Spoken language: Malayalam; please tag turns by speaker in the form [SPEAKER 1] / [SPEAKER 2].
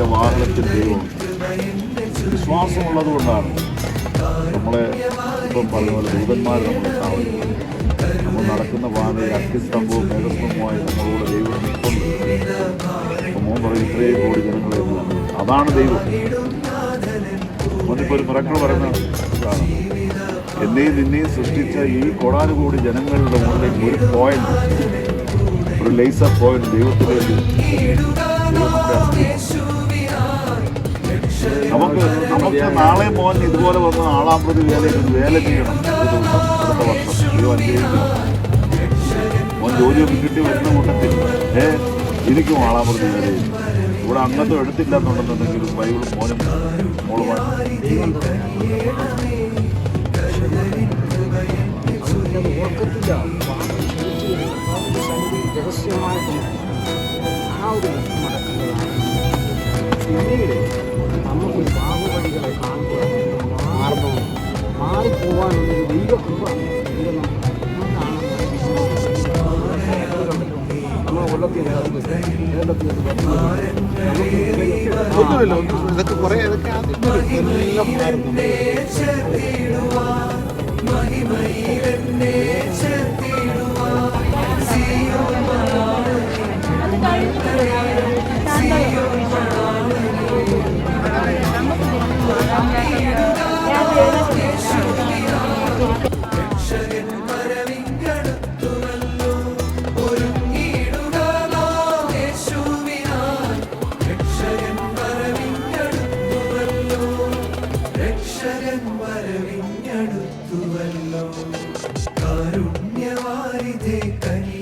[SPEAKER 1] എന്റെ വാഹനത്തിൽ ദൈവം വിശ്വാസമുള്ളത് കൊണ്ടാണ് നമ്മളെ ഇപ്പം പറഞ്ഞ പോലെ ദൂതന്മാർ നമ്മൾ കാവലും നമ്മൾ നടക്കുന്ന പാതയിൽ അഗ്നിസ്തംഭവും മേഘസ്തംഭവുമായി നമ്മളോട് ദൈവം നിൽക്കുന്നു. മോൻ പറയും ഇത്രയും കോടി ജനങ്ങളെ അതാണ് ദൈവം. മോനിപ്പോൾ ഒരു പിറക്കൾ പറയുന്ന ഇതാണ്. എന്നെയും നിന്നെയും സൃഷ്ടിച്ച ഈ കോടാനുകൂടി ജനങ്ങളുടെ മുകളിലേക്ക് ഒരു പോയിന്റ് ഒരു ലേസർ പോയിന്റ് ദൈവത്തിന് വേണ്ടി നമുക്ക് നമുക്ക് നാളെ മോൻ ഇതുപോലെ വന്ന് വേലയിൽ ഒരു വേല ചെയ്യണം. അടുത്ത വർഷം അയ്യോ അനുഗ്രഹിക്കണം മോൻ ജോലിയൊക്കെ കിട്ടി വരുന്ന കൂട്ടത്തിൽ ഏ എനിക്കും ആളാം വേല ചെയ്യും. ഇവിടെ അംഗത്വം എടുത്തില്ല എന്നുണ്ടെന്നുണ്ടെങ്കിൽ ബൈബിൾ മോനും
[SPEAKER 2] മോളുമാണ്. ഓർക്കത്തില്ല രഹസ്യമായിട്ട് ആ ഒരു കേരളത്തിൽ
[SPEAKER 3] ഒന്നുമില്ല. ഒന്നും ഇതൊക്കെ കുറേ ഇതൊക്കെ ആദ്യം. ていか